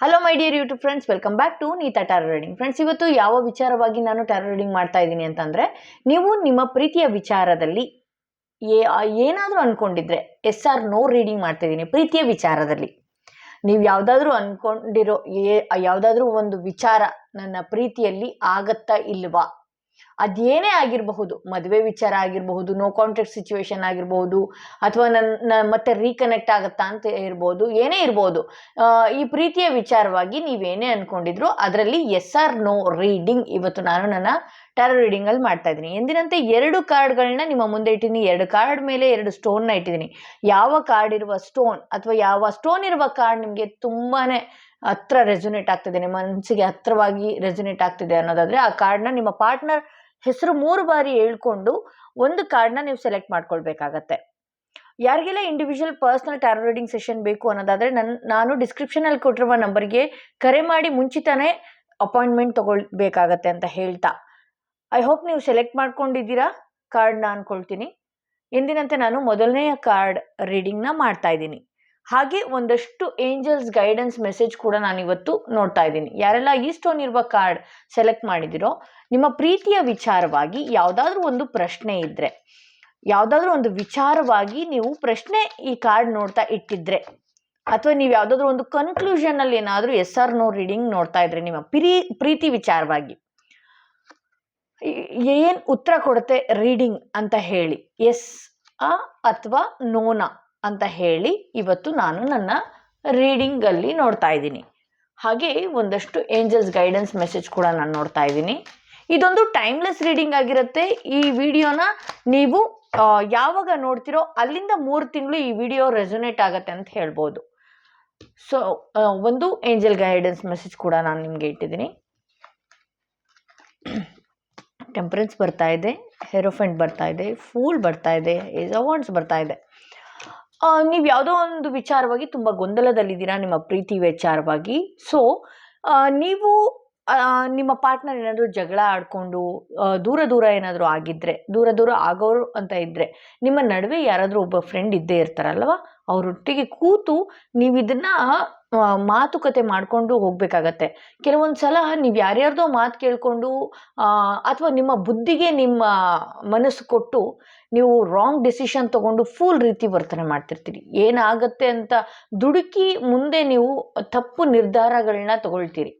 Hello my dear YouTube friends welcome back to Neeta tarot reading friends ಇವತ್ತು ಯಾವ ವಿಚಾರವಾಗಿ ನಾನು ಟ್ಯಾರೋ ರೀಡಿಂಗ್ ಮಾಡ್ತಾ ಇದ್ದೀನಿ ಅಂತಂದರೆ, ನೀವು ನಿಮ್ಮ ಪ್ರೀತಿಯ ವಿಚಾರದಲ್ಲಿ ಏ ಏನಾದರೂ ಅಂದ್ಕೊಂಡಿದ್ರೆ ಎಸ್ ಆರ್ ನೋ ರೀಡಿಂಗ್ ಮಾಡ್ತಾ ಇದ್ದೀನಿ, ಪ್ರೀತಿಯ ವಿಚಾರದಲ್ಲಿ. ನೀವು ಯಾವುದಾದ್ರೂ ಅಂದ್ಕೊಂಡಿರೋ ಏ, ಯಾವುದಾದ್ರೂ ಒಂದು ವಿಚಾರ ನನ್ನ ಪ್ರೀತಿಯಲ್ಲಿ ಆಗತ್ತಾ ಇಲ್ವಾ? ಅದೇನೇ ಆಗಿರಬಹುದು, ಮದುವೆ ವಿಚಾರ ಆಗಿರಬಹುದು ನೋ ಕಾಂಟ್ರಾಕ್ಟ್ ಸಿಚುವೇಶನ್ ಆಗಿರಬಹುದು, ಅಥವಾ ನನ್ನ ಮತ್ತೆ ರೀಕನೆಕ್ಟ್ ಆಗುತ್ತಾ ಅಂತ ಇರ್ಬೋದು, ಏನೇ ಇರ್ಬೋದು ಈ ಪ್ರೀತಿಯ ವಿಚಾರವಾಗಿ ನೀವೇನೇ ಅನ್ಕೊಂಡಿದ್ರು ಅದರಲ್ಲಿ ಎಸ್ ಆರ್ ನೋ ರೀಡಿಂಗ್ ಇವತ್ತು ನಾನು ನನ್ನ ಟ್ಯಾರೋ ರೀಡಿಂಗಲ್ಲಿ ಮಾಡ್ತಾ ಇದ್ದೀನಿ. ಎಂದಿನಂತೆ ಎರಡು ಕಾರ್ಡ್ಗಳನ್ನ ನಿಮ್ಮ ಮುಂದೆ ಇಟ್ಟಿದ್ದೀನಿ. ಎರಡು ಕಾರ್ಡ್ ಮೇಲೆ ಎರಡು ಸ್ಟೋನ್ನ ಇಟ್ಟಿದ್ದೀನಿ. ಯಾವ ಕಾರ್ಡ್ ಇರುವ ಸ್ಟೋನ್ ಅಥವಾ ಯಾವ ಸ್ಟೋನ್ ಇರುವ ಕಾರ್ಡ್ ನಿಮಗೆ ತುಂಬಾನೇ ಹತ್ರ ರೆಸುನೇಟ್ ಆಗ್ತಿದೆ, ನಿಮ್ಮ ಮನಸ್ಸಿಗೆ ಹತ್ರವಾಗಿ ರೆಸುನೇಟ್ ಆಗ್ತಿದೆ ಅನ್ನೋದಾದ್ರೆ ಆ ಕಾರ್ಡ್ನ ನಿಮ್ಮ ಪಾರ್ಟ್ನರ್ ಹೆಸರು ಮೂರು ಬಾರಿ ಹೇಳ್ಕೊಂಡು ಒಂದು ಕಾರ್ಡ್ನ ನೀವು ಸೆಲೆಕ್ಟ್ ಮಾಡ್ಕೊಳ್ಬೇಕಾಗತ್ತೆ. ಯಾರಿಗೆಲ್ಲ individual personal tarot reading session ಬೇಕು ಅನ್ನೋದಾದರೆ ನನ್ನ ನಾನು ಡಿಸ್ಕ್ರಿಪ್ಷನಲ್ಲಿ ಕೊಟ್ಟಿರುವ ನಂಬರ್ಗೆ ಕರೆ ಮಾಡಿ ಮುಂಚಿತನೇ ಅಪಾಯಿಂಟ್ಮೆಂಟ್ ತಗೊಳ್ಬೇಕಾಗತ್ತೆ ಅಂತ ಹೇಳ್ತಾ. ಐ ಹೋಪ್ ನೀವು ಸೆಲೆಕ್ಟ್ ಮಾಡ್ಕೊಂಡಿದ್ದೀರಾ ಕಾರ್ಡ್ನ ಅನ್ಕೊಳ್ತೀನಿ. ಎಂದಿನಂತೆ ನಾನು ಮೊದಲನೆಯ ಕಾರ್ಡ್ ರೀಡಿಂಗ್ನ ಮಾಡ್ತಾ ಇದ್ದೀನಿ. ಹಾಗೆ ಒಂದಷ್ಟು ಏಂಜಲ್ಸ್ ಗೈಡೆನ್ಸ್ ಮೆಸೇಜ್ ಕೂಡ ನಾನು ಇವತ್ತು ನೋಡ್ತಾ ಇದ್ದೀನಿ. ಯಾರೆಲ್ಲ ಈ ಸ್ಟೋನ್ ಇರುವ ಕಾರ್ಡ್ ಸೆಲೆಕ್ಟ್ ಮಾಡಿದಿರೋ, ನಿಮ್ಮ ಪ್ರೀತಿಯ ವಿಚಾರವಾಗಿ ಯಾವುದಾದ್ರೂ ಒಂದು ಪ್ರಶ್ನೆ ಇದ್ದರೆ ಯಾವುದಾದ್ರೂ ಒಂದು ವಿಚಾರವಾಗಿ ನೀವು ಪ್ರಶ್ನೆ ಈ ಕಾರ್ಡ್ ನೋಡ್ತಾ ಇಟ್ಟಿದ್ರೆ, ಅಥವಾ ನೀವು ಯಾವುದಾದ್ರೂ ಒಂದು ಕನ್ಕ್ಲೂಷನಲ್ಲಿ ಏನಾದರೂ ಎಸ್ ಆರ್ ನೋ ರೀಡಿಂಗ್ ನೋಡ್ತಾ ಇದ್ರೆ ನಿಮ್ಮ ಪ್ರೀ, ಪ್ರೀತಿ ವಿಚಾರವಾಗಿ ಏನು ಉತ್ತರ ಕೊಡುತ್ತೆ ರೀಡಿಂಗ್ ಅಂತ ಹೇಳಿ? ಎಸ್ ಆ ಅಥವಾ ನೋನ ಅಂತ ಹೇಳಿ ಇವತ್ತು ನಾನು ನನ್ನ ರೀಡಿಂಗಲ್ಲಿ ನೋಡ್ತಾ ಇದ್ದೀನಿ. ಹಾಗೆ ಒಂದಷ್ಟು ಏಂಜಲ್ಸ್ ಗೈಡೆನ್ಸ್ ಮೆಸೇಜ್ ಕೂಡ ನಾನು ನೋಡ್ತಾ ಇದ್ದೀನಿ. ಇದೊಂದು ಟೈಮ್ಲೆಸ್ ರೀಡಿಂಗ್ ಆಗಿರುತ್ತೆ. ಈ ವಿಡಿಯೋನ ನೀವು ಯಾವಾಗ ನೋಡ್ತಿರೋ ಅಲ್ಲಿಂದ ಮೂರು ತಿಂಗಳು ಈ ವಿಡಿಯೋ ರೆಸೊನೇಟ್ ಆಗುತ್ತೆ ಅಂತ ಹೇಳ್ಬೋದು. ಸೊ ಒಂದು ಏಂಜಲ್ ಗೈಡೆನ್ಸ್ ಮೆಸೇಜ್ ಕೂಡ ನಾನು ನಿಮಗೆ ಇಟ್ಟಿದ್ದೀನಿ. ಟೆಂಪರೆನ್ಸ್ ಬರ್ತಾ ಇದೆ ಹೆರೋಫೆಂಟ್ ಬರ್ತಾ ಇದೆ ಫೂಲ್ ಬರ್ತಾ ಇದೆ ಏಜ್ ಅವಾರ್ಡ್ಸ್ ಬರ್ತಾ ಇದೆ. ನೀವು ಯಾವುದೋ ಒಂದು ವಿಚಾರವಾಗಿ ತುಂಬ ಗೊಂದಲದಲ್ಲಿದ್ದೀರಾ ನಿಮ್ಮ ಪ್ರೀತಿ ವಿಚಾರವಾಗಿ. ಸೊ ನೀವು ನಿಮ್ಮ ಪಾರ್ಟ್ನರ್ ಏನಾದರೂ ಜಗಳ ಆಡಿಕೊಂಡು ದೂರ ದೂರ ಏನಾದರೂ ಆಗಿದ್ದರೆ ದೂರ ದೂರ ಆಗೋರು ಅಂತ ಇದ್ದರೆ ನಿಮ್ಮ ನಡುವೆ ಯಾರಾದರೂ ಒಬ್ಬ ಫ್ರೆಂಡ್ ಇದ್ದೇ ಇರ್ತಾರಲ್ವಾ? ಅವರೊಟ್ಟಿಗೆ ಕೂತು ನೀವು ಇದನ್ನು ಮಾತುಕತೆ ಮಾಡಿಕೊಂಡು ಹೋಗಬೇಕಾಗತ್ತೆ. ಕೆಲವೊಂದು ಸಲ ನೀವು ಯಾರ್ಯಾರ್ದೋ ಮಾತು ಕೇಳಿಕೊಂಡು ಅಥವಾ ನಿಮ್ಮ ಬುದ್ಧಿಗೆ ನಿಮ್ಮ ಮನಸ್ಸು ಕೊಟ್ಟು, ನೀವು ರಾಂಗ್ ಡಿಸಿಷನ್ ತಗೊಂಡು ಫುಲ್ ರೀತಿ ವರ್ತನೆ ಮಾಡ್ತಿರ್ತೀರಿ. ಏನಾಗತ್ತೆ ಅಂತ ದುಡುಕಿ ಮುಂದೆ ನೀವು ತಪ್ಪು ನಿರ್ಧಾರಗಳನ್ನ ತಗೊಳ್ತೀರಿ.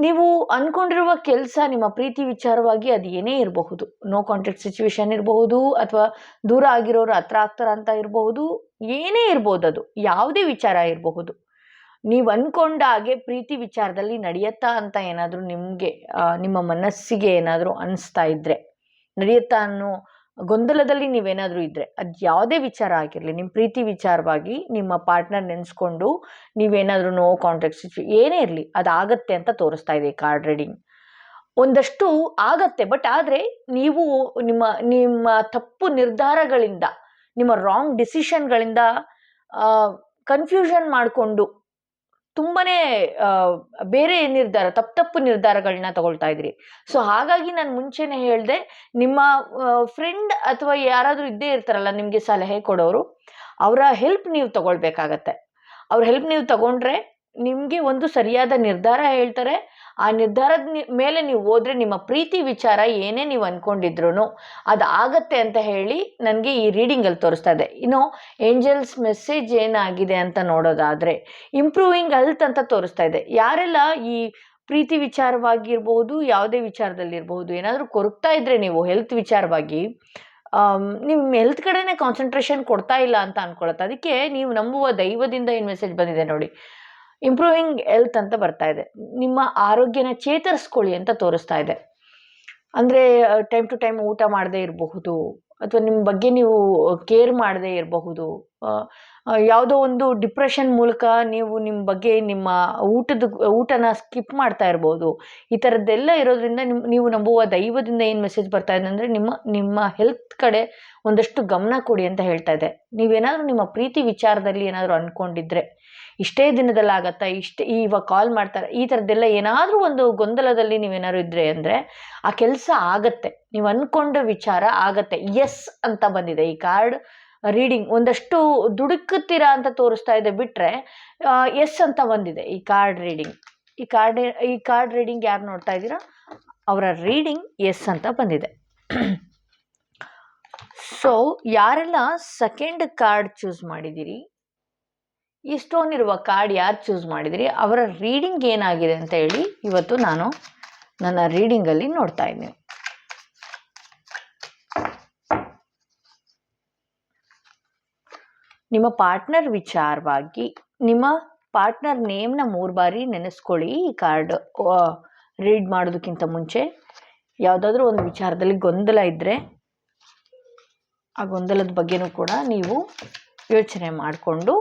ನೀವು ಅಂದ್ಕೊಂಡಿರುವ ಕೆಲಸ ನಿಮ್ಮ ಪ್ರೀತಿ ವಿಚಾರವಾಗಿ ಅದು ಏನೇ ಇರಬಹುದು. ನೋ ಕಾಂಟ್ಯಾಕ್ಟ್ ಸಿಚುವೇಶನ್ ಇರಬಹುದು ಅಥವಾ ದೂರ ಆಗಿರೋರು ಹತ್ರ ಆಗ್ತಾರ ಅಂತ ಇರಬಹುದು. ಏನೇ ಇರ್ಬೋದು ಅದು. ಯಾವುದೇ ವಿಚಾರ ಇರಬಹುದು. ನೀವು ಅಂದ್ಕೊಂಡ ಹಾಗೆ ಪ್ರೀತಿ ವಿಚಾರದಲ್ಲಿ ನಡೆಯತ್ತಾ ಅಂತ ಏನಾದರೂ ನಿಮಗೆ ನಿಮ್ಮ ಮನಸ್ಸಿಗೆ ಏನಾದರೂ ಅನಿಸ್ತಾ ಇದ್ದರೆ ನಡೆಯುತ್ತಾ ಅನ್ನೋ ಗೊಂದಲದಲ್ಲಿ ನೀವೇನಾದರೂ ಇದ್ದರೆ ಅದು ಯಾವುದೇ ವಿಚಾರ ಆಗಿರಲಿ ನಿಮ್ಮ ಪ್ರೀತಿ ವಿಚಾರವಾಗಿ ನಿಮ್ಮ ಪಾರ್ಟ್ನರ್ ನೆನೆಸ್ಕೊಂಡು ನೀವೇನಾದರೂ ನೋ ಕಾಂಟ್ರಾಕ್ಟ್ ಸಿಚು ಏನೇ ಇರಲಿ ಅದಾಗತ್ತೆ ಅಂತ ತೋರಿಸ್ತಾ ಇದೆ ಕಾರ್ಡ್ ರೀಡಿಂಗ್. ಒಂದಷ್ಟು ಆಗತ್ತೆ, ಬಟ್ ಆದರೆ ನೀವು ನಿಮ್ಮ ನಿಮ್ಮ ತಪ್ಪು ನಿರ್ಧಾರಗಳಿಂದ, ನಿಮ್ಮ ರಾಂಗ್ ಡಿಸಿಷನ್ಗಳಿಂದ ಕನ್ಫ್ಯೂಷನ್ ಮಾಡಿಕೊಂಡು ತುಂಬನೇ ಬೇರೆ ನಿರ್ಧಾರ, ತಪ್ಪು ತಪ್ಪು ನಿರ್ಧಾರಗಳನ್ನ ತಗೊಳ್ತಾ ಇದ್ರಿ. ಸೊ, ಹಾಗಾಗಿ ನಾನು ಮುಂಚೆನೇ ಹೇಳಿದೆ, ನಿಮ್ಮ ಫ್ರೆಂಡ್ ಅಥವಾ ಯಾರಾದರೂ ಇದ್ದೇ ಇರ್ತಾರಲ್ಲ, ನಿಮಗೆ ಸಲಹೆ ಕೊಡೋರು, ಅವರ ಹೆಲ್ಪ್ ನೀವು ತಗೊಳ್ಬೇಕಾಗತ್ತೆ. ಅವ್ರ ಹೆಲ್ಪ್ ನೀವು ತಗೊಂಡ್ರೆ ನಿಮಗೆ ಒಂದು ಸರಿಯಾದ ನಿರ್ಧಾರ ಹೇಳ್ತಾರೆ. ಆ ನಿರ್ಧಾರದ ಮೇಲೆ ನೀವು ಹೋದ್ರೆ ನಿಮ್ಮ ಪ್ರೀತಿ ವಿಚಾರ ಏನೇ ನೀವು ಅಂದ್ಕೊಂಡಿದ್ರು ಅದು ಆಗತ್ತೆ ಅಂತ ಹೇಳಿ ನನಗೆ ಈ ರೀಡಿಂಗಲ್ಲಿ ತೋರಿಸ್ತಾ ಇದೆ. ಇನ್ನು ಏಂಜಲ್ಸ್ ಮೆಸೇಜ್ ಏನಾಗಿದೆ ಅಂತ ನೋಡೋದಾದರೆ ಇಂಪ್ರೂವಿಂಗ್ ಹೆಲ್ತ್ ಅಂತ ತೋರಿಸ್ತಾ ಇದೆ. ಯಾರೆಲ್ಲ ಈ ಪ್ರೀತಿ ವಿಚಾರವಾಗಿರ್ಬೋದು, ಯಾವುದೇ ವಿಚಾರದಲ್ಲಿರ್ಬೋದು, ಏನಾದರೂ ಕೊರಗ್ತಾ ಇದ್ದರೆ ನೀವು ಹೆಲ್ತ್ ವಿಚಾರವಾಗಿ ನಿಮ್ಮ ಹೆಲ್ತ್ ಕಡೆನೇ ಕಾನ್ಸಂಟ್ರೇಷನ್ ಕೊಡ್ತಾ ಇಲ್ಲ ಅಂತ ಅನ್ಕೊಳತ್ತೆ. ಅದಕ್ಕೆ ನೀವು ನಂಬುವ ದೈವದಿಂದ ಏನು ಮೆಸೇಜ್ ಬಂದಿದೆ ನೋಡಿ. ಇಂಪ್ರೂವಿಂಗ್ ಹೆಲ್ತ್ ಅಂತ ಬರ್ತಾ ಇದೆ. ನಿಮ್ಮ ಆರೋಗ್ಯನ ಚೇತರಿಸ್ಕೊಳ್ಳಿ ಅಂತ ತೋರಿಸ್ತಾ ಇದೆ. ಅಂದರೆ ಟೈಮ್ ಟು ಟೈಮ್ ಊಟ ಮಾಡದೇ ಇರಬಹುದು, ಅಥವಾ ನಿಮ್ಮ ಬಗ್ಗೆ ನೀವು ಕೇರ್ ಮಾಡದೇ ಇರಬಹುದು ಯಾವುದೋ ಒಂದು ಡಿಪ್ರೆಷನ್ ಮೂಲಕ ನೀವು ನಿಮ್ಮ ಬಗ್ಗೆ ನಿಮ್ಮ ಊಟದ, ಊಟನ ಸ್ಕಿಪ್ ಮಾಡ್ತಾ ಇರ್ಬೋದು. ಈ ಥರದ್ದೆಲ್ಲ ಇರೋದ್ರಿಂದ ನಿಮ್ಮ ನೀವು ನಂಬುವ ದೈವದಿಂದ ಏನು ಮೆಸೇಜ್ ಬರ್ತಾ ಇದೆ ಅಂದರೆ, ನಿಮ್ಮ ನಿಮ್ಮ ಹೆಲ್ತ್ ಕಡೆ ಒಂದಷ್ಟು ಗಮನ ಕೊಡಿ ಅಂತ ಹೇಳ್ತಾ ಇದೆ. ನೀವೇನಾದರೂ ನಿಮ್ಮ ಪ್ರೀತಿ ವಿಚಾರದಲ್ಲಿ ಏನಾದರೂ ಅಂದ್ಕೊಂಡಿದ್ರೆ ಇಷ್ಟೇ ದಿನದಲ್ಲಾಗತ್ತಾ? ಇಷ್ಟೇ ಇವಾಗ ಕಾಲ್ ಮಾಡ್ತಾರೆ. ಈ ಥರದ್ದೆಲ್ಲ ಏನಾದರೂ ಒಂದು ಗೊಂದಲದಲ್ಲಿ ನೀವೇನಾದ್ರು ಇದ್ದರೆ ಅಂದರೆ ಆ ಕೆಲಸ ಆಗತ್ತೆ. ನೀವು ಅಂದ್ಕೊಂಡ ವಿಚಾರ ಆಗತ್ತೆ. ಎಸ್ ಅಂತ ಬಂದಿದೆ. ಈ ಕಾರ್ಡ್ ರೀಡಿಂಗ್ ಒಂದಷ್ಟು ದುಡುಕುತ್ತೀರಾ ಅಂತ ತೋರಿಸ್ತಾ ಇದೆ ಬಿಟ್ಟರೆ ಎಸ್ ಅಂತ ಬಂದಿದೆ ಈ ಕಾರ್ಡ್ ರೀಡಿಂಗ್ ಈ ಕಾರ್ಡ್ ಈ ಕಾರ್ಡ್ ರೀಡಿಂಗ್ ಯಾರು ನೋಡ್ತಾ ಇದ್ದೀರಾ? ಅವರ ರೀಡಿಂಗ್ ಎಸ್ ಅಂತ ಬಂದಿದೆ. ಸೊ ಯಾರೆಲ್ಲ ಸೆಕೆಂಡ್ ಕಾರ್ಡ್ ಚೂಸ್ ಮಾಡಿದ್ದೀರಿ? ಈ ಸ್ಟೋನ್ ಇರುವ ಕಾರ್ಡ್ ಯಾರು ಚೂಸ್ ಮಾಡಿದಿರಿ? ಅವರ ರೀಡಿಂಗ್ ಏನಾಗಿದೆ ಅಂತ ಹೇಳಿ ಇವತ್ತು ನಾನು ನನ್ನ ರೀಡಿಂಗಲ್ಲಿ ನೋಡ್ತಾ ಇದ್ದೀನಿ. ನಿಮ್ಮ ಪಾರ್ಟ್ನರ್ ವಿಚಾರವಾಗಿ, ನಿಮ್ಮ ಪಾರ್ಟ್ನರ್ ನೇಮ್ನ ಮೂರು ಬಾರಿ ನೆನೆಸ್ಕೊಳ್ಳಿ ಈ ಕಾರ್ಡ್ ರೀಡ್ ಮಾಡೋದಕ್ಕಿಂತ ಮುಂಚೆ. ಯಾವುದಾದ್ರೂ ಒಂದು ವಿಚಾರದಲ್ಲಿ ಗೊಂದಲ ಇದ್ದರೆ ಆ ಗೊಂದಲದ ಬಗ್ಗೆನೂ ಕೂಡ ನೀವು ಯೋಚನೆ ಮಾಡಿಕೊಂಡು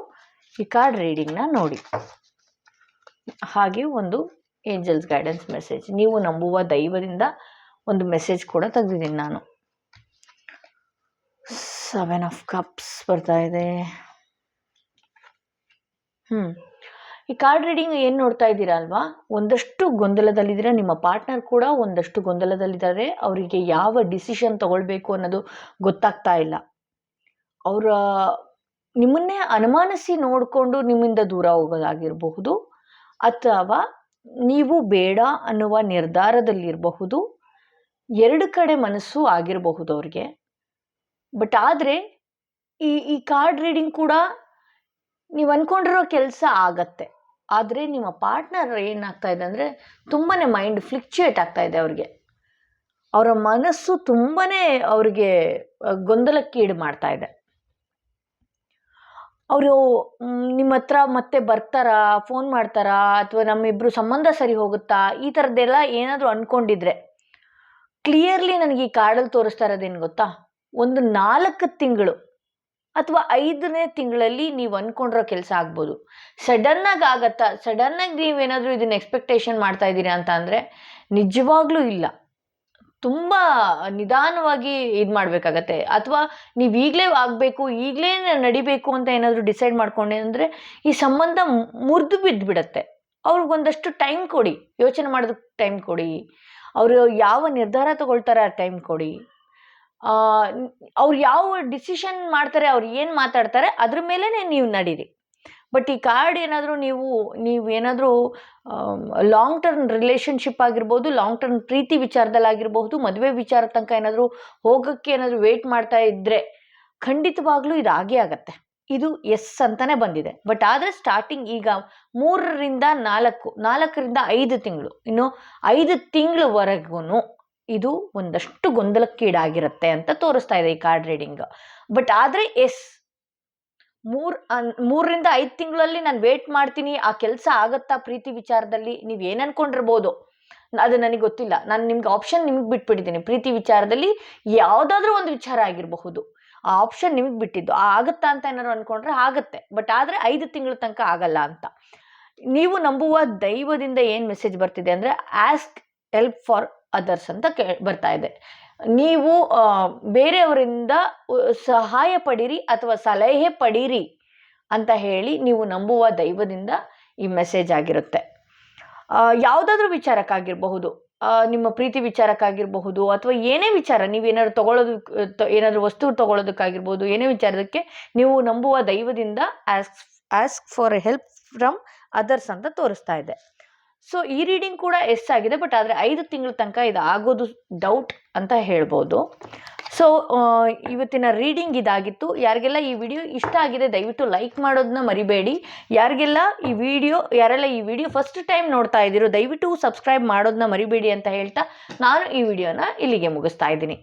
ಈ ಕಾರ್ಡ್ ರೀಡಿಂಗ್ನ ನೋಡಿ. ಹಾಗೆ ಒಂದು ಏಂಜಲ್ಸ್ ಗೈಡೆನ್ಸ್ ಮೆಸೇಜ್. ನೀವು ನಂಬುವ ದೈವದಿಂದ ಒಂದು ಮೆಸೇಜ್ ಕೂಡ ತೆಗೆದಿದ್ದೀನಿ ನಾನು. ಸೆವೆನ್ ಆಫ್ ಕಪ್ಸ್ ಬರ್ತಾ ಇದೆ. ಹ್ಞೂ ಈ ಕಾರ್ಡ್ ರೀಡಿಂಗ್ ಏನು ನೋಡ್ತಾ ಇದ್ದೀರಾ ಅಲ್ವಾ? ಒಂದಷ್ಟು ಗೊಂದಲದಲ್ಲಿದ್ರೆ ನಿಮ್ಮ ಪಾರ್ಟ್ನರ್ ಕೂಡ ಒಂದಷ್ಟು ಗೊಂದಲದಲ್ಲಿದ್ದಾರೆ. ಅವರಿಗೆ ಯಾವ ಡಿಸಿಷನ್ ತಗೊಳ್ಬೇಕು ಅನ್ನೋದು ಗೊತ್ತಾಗ್ತಾ ಇಲ್ಲ. ಅವರ ನಿಮ್ಮನ್ನೇ ಅನುಮಾನಿಸಿ ನೋಡಿಕೊಂಡು ನಿಮ್ಮಿಂದ ದೂರ ಹೋಗೋದಾಗಿರಬಹುದು ಅಥವಾ ನೀವು ಬೇಡ ಅನ್ನುವ ನಿರ್ಧಾರದಲ್ಲಿರಬಹುದು, ಎರಡು ಕಡೆ ಮನಸ್ಸು ಆಗಿರಬಹುದು ಅವ್ರಿಗೆ. ಬಟ್ ಆದರೆ, ಈ ಈ ಕಾರ್ಡ್ ರೀಡಿಂಗ್ ಕೂಡ ನೀವು ಅಂದ್ಕೊಂಡಿರೋ ಕೆಲಸ ಆಗತ್ತೆ. ಆದರೆ ನಿಮ್ಮ ಪಾರ್ಟ್ನರ್ ಏನಾಗ್ತಾ ಇದೆ ಅಂದರೆ ತುಂಬಾ ಮೈಂಡ್ ಫ್ಲಿಕ್ಚುಯೇಟ್ ಆಗ್ತಾ ಇದೆ ಅವ್ರಿಗೆ. ಅವರ ಮನಸ್ಸು ತುಂಬಾ ಅವ್ರಿಗೆ ಗೊಂದಲಕ್ಕೀಡು ಮಾಡ್ತಾ ಇದೆ. ಅವರು ನಿಮ್ಮ ಹತ್ರ ಮತ್ತೆ ಬರ್ತಾರಾ ಫೋನ್ ಮಾಡ್ತಾರಾ, ಅಥವಾ ನಮ್ಮಿಬ್ಬರು ಸಂಬಂಧ ಸರಿ ಹೋಗುತ್ತಾ, ಈ ಥರದ್ದೆಲ್ಲ ಏನಾದರೂ ಅಂದ್ಕೊಂಡಿದ್ರೆ ಕ್ಲಿಯರ್ಲಿ ನನಗೆ ಈ ಕಾರ್ಡಲ್ಲಿ ತೋರಿಸ್ತಾ ಇರೋದೇನು ಗೊತ್ತಾ? ಒಂದು ನಾಲ್ಕು ತಿಂಗಳು ಅಥವಾ ಐದನೇ ತಿಂಗಳಲ್ಲಿ ನೀವು ಅಂದ್ಕೊಂಡಿರೋ ಕೆಲಸ ಆಗ್ಬೋದು. ಸಡನ್ನಾಗಿ ಆಗತ್ತಾ? ಸಡನ್ನಾಗಿ ನೀವೇನಾದರೂ ಇದನ್ನ ಎಕ್ಸ್ಪೆಕ್ಟೇಷನ್ ಮಾಡ್ತಾ ಇದ್ದೀರಾ ಅಂತ ಅಂದರೆ ನಿಜವಾಗ್ಲೂ ಇಲ್ಲ. ತುಂಬ ನಿಧಾನವಾಗಿ ಇದು ಮಾಡಬೇಕಾಗತ್ತೆ. ಅಥವಾ ನೀವು ಈಗಲೇ ಆಗಬೇಕು, ಈಗಲೇ ನಡಿಬೇಕು ಅಂತ ಏನಾದರೂ ಡಿಸೈಡ್ ಮಾಡ್ಕೊಂಡೆ ಅಂದರೆ ಈ ಸಂಬಂಧ ಮುರಿದು ಬಿದ್ದುಬಿಡತ್ತೆ ಅವ್ರಿಗೊಂದಷ್ಟು ಟೈಮ್ ಕೊಡಿ. ಯೋಚನೆ ಮಾಡೋದಕ್ಕೆ ಟೈಮ್ ಕೊಡಿ. ಅವರು ಯಾವ ನಿರ್ಧಾರ ತಗೊಳ್ತಾರೆ ಆ ಟೈಮ್ ಕೊಡಿ. ಅವ್ರು ಯಾವ ಡಿಸಿಷನ್ ಮಾಡ್ತಾರೆ, ಅವ್ರು ಏನು ಮಾತಾಡ್ತಾರೆ, ಅದ್ರ ಮೇಲೇ ನೀವು ನಡೀರಿ. ಬಟ್ ಈ ಕಾರ್ಡ್ ಏನಾದರೂ ನೀವು ನೀವು ಏನಾದರೂ ಲಾಂಗ್ ಟರ್ಮ್ ರಿಲೇಷನ್ಶಿಪ್ ಆಗಿರ್ಬೋದು ಲಾಂಗ್ ಟರ್ಮ್ ಪ್ರೀತಿ ವಿಚಾರದಲ್ಲಾಗಿರ್ಬಹುದು ಮದುವೆ ವಿಚಾರ ತನಕ ಏನಾದರೂ ಹೋಗೋಕ್ಕೆ ಏನಾದರೂ ವೇಟ್ ಮಾಡ್ತಾ ಇದ್ದರೆ ಖಂಡಿತವಾಗ್ಲೂ ಇದು ಆಗೇ ಆಗತ್ತೆ. ಇದು ಎಸ್ ಅಂತಲೇ ಬಂದಿದೆ. ಬಟ್ ಆದರೆ ಸ್ಟಾರ್ಟಿಂಗ್ ಈಗ ಮೂರರಿಂದ ನಾಲ್ಕು, ನಾಲ್ಕರಿಂದ ಐದು ತಿಂಗಳು, ಇನ್ನು ಐದು ತಿಂಗಳವರೆಗೂ ಇದು ಒಂದಷ್ಟು ಗೊಂದಲಕ್ಕೀಡಾಗಿರುತ್ತೆ ಅಂತ ತೋರಿಸ್ತಾ ಇದೆ ಈ ಕಾರ್ಡ್ ರೀಡಿಂಗ್ ಬಟ್ ಆದರೆ ಎಸ್ ಮೂರು ಮೂರರಿಂದ ಐದು ತಿಂಗಳಲ್ಲಿ ನಾನು ವೇಟ್ ಮಾಡ್ತೀನಿ, ಆ ಕೆಲಸ ಆಗತ್ತಾ ಪ್ರೀತಿ ವಿಚಾರದಲ್ಲಿ ನೀವು ಏನು ಅನ್ಕೊಂಡಿರ್ಬೋದು? ಅದು ನನಗೆ ಗೊತ್ತಿಲ್ಲ. ನಾನು ನಿಮ್ಗೆ ಆಪ್ಷನ್ ನಿಮಗೆ ಬಿಟ್ಬಿಟ್ಟಿದ್ದೀನಿ. ಪ್ರೀತಿ ವಿಚಾರದಲ್ಲಿ ಯಾವುದಾದ್ರೂ ಒಂದು ವಿಚಾರ ಆಗಿರಬಹುದು. ಆ ಆಪ್ಷನ್ ನಿಮಗೆ ಬಿಟ್ಟಿದ್ದು. ಆಗುತ್ತಾ ಅಂತ ಏನಾದ್ರು ಅನ್ಕೊಂಡ್ರೆ ಆಗುತ್ತೆ. ಬಟ್ ಆದರೆ ಐದು ತಿಂಗಳ ತನಕ ಆಗಲ್ಲ ಅಂತ. ನೀವು ನಂಬುವ ದೈವದಿಂದ ಏನು ಮೆಸೇಜ್ ಬರ್ತಿದೆ ಅಂದರೆ ಆಸ್ಕ್ ಹೆಲ್ಪ್ ಫಾರ್ ಅದರ್ಸ್ ಅಂತ ಕೇ, ಬರ್ತಾ ಇದೆ. ನೀವು ಬೇರೆಯವರಿಂದ ಸಹಾಯ ಪಡೀರಿ ಅಥವಾ ಸಲಹೆ ಪಡೀರಿ ಅಂತ ಹೇಳಿ ನೀವು ನಂಬುವ ದೈವದಿಂದ ಈ ಮೆಸೇಜ್ ಆಗಿರುತ್ತೆ. ಯಾವುದಾದ್ರೂ ವಿಚಾರಕ್ಕಾಗಿರಬಹುದು ನಿಮ್ಮ ಪ್ರೀತಿ ವಿಚಾರಕ್ಕಾಗಿರಬಹುದು ಅಥವಾ ಏನೇ ವಿಚಾರ ನೀವೇನಾದ್ರು ತಗೊಳ್ಳೋದು ಏನಾದರೂ ವಸ್ತು ತೊಗೊಳ್ಳೋದಕ್ಕಾಗಿರ್ಬೋದು, ಏನೇ ವಿಚಾರದಕ್ಕೆ ನೀವು ನಂಬುವ ದೈವದಿಂದ ask ask for help from others ಅಂತ ತೋರಿಸ್ತಾ ಇದೆ. ಸೊ ಈ ರೀಡಿಂಗ್ ಕೂಡ ಎಸ್ ಆಗಿದೆ ಬಟ್ ಆದರೆ ಐದು ತಿಂಗಳ ತನಕ ಇದು ಆಗೋದು ಡೌಟ್ ಅಂತ ಹೇಳ್ಬೋದು. ಸೊ ಇವತ್ತಿನ ರೀಡಿಂಗ್ ಇದಾಗಿತ್ತು. ಯಾರಿಗೆಲ್ಲ ಈ ವಿಡಿಯೋ ಇಷ್ಟ ಆಗಿದೆ, ದಯವಿಟ್ಟು ಲೈಕ್ ಮಾಡೋದನ್ನ ಮರಿಬೇಡಿ. ಯಾರಿಗೆಲ್ಲ ಈ ವಿಡಿಯೋ ಯಾರೆಲ್ಲ ಈ ವಿಡಿಯೋ ಫಸ್ಟ್ ಟೈಮ್ ನೋಡ್ತಾ ಇದ್ದೀರೋ, ದಯವಿಟ್ಟು ಸಬ್ಸ್ಕ್ರೈಬ್ ಮಾಡೋದನ್ನ ಮರಿಬೇಡಿ ಅಂತ ಹೇಳ್ತಾ ನಾನು ಈ ವಿಡಿಯೋನ ಇಲ್ಲಿಗೆ ಮುಗಿಸ್ತಾ ಇದ್ದೀನಿ.